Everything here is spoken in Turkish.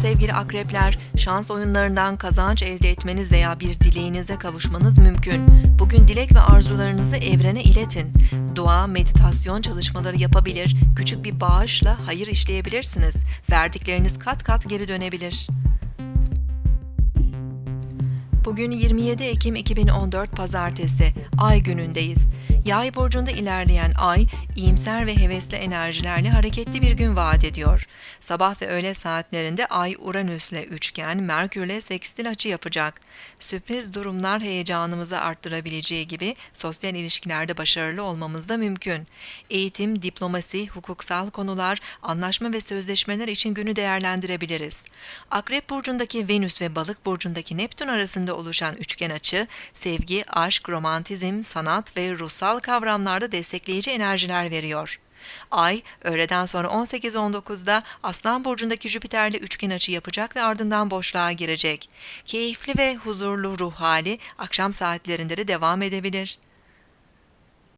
Sevgili akrepler. Şans oyunlarından kazanç elde etmeniz veya bir dileğinize kavuşmanız mümkün. Bugün dilek ve arzularınızı evrene iletin. Dua, meditasyon çalışmaları yapabilir, küçük bir bağışla hayır işleyebilirsiniz. Verdikleriniz kat kat geri dönebilir. Bugün 27 Ekim 2014 Pazartesi, Ay günündeyiz. Yay burcunda ilerleyen Ay, iyimser ve hevesli enerjilerle hareketli bir gün vaat ediyor. Sabah ve öğle saatlerinde Ay Uranüs'le üçgen, Merkür'le sekstil açı yapacak. Sürpriz durumlar heyecanımızı arttırabileceği gibi sosyal ilişkilerde başarılı olmamız da mümkün. Eğitim, diplomasi, hukuksal konular, anlaşma ve sözleşmeler için günü değerlendirebiliriz. Akrep burcundaki Venüs ve Balık burcundaki Neptün arasında oluşan üçgen açı, sevgi, aşk, romantizm, sanat ve ruhsal kavramlarda destekleyici enerjiler veriyor. Ay, öğleden sonra 18.19'da Aslan Burcu'ndaki Jüpiter'le üçgen açı yapacak ve ardından boşluğa girecek. Keyifli ve huzurlu ruh hali akşam saatlerinde de devam edebilir.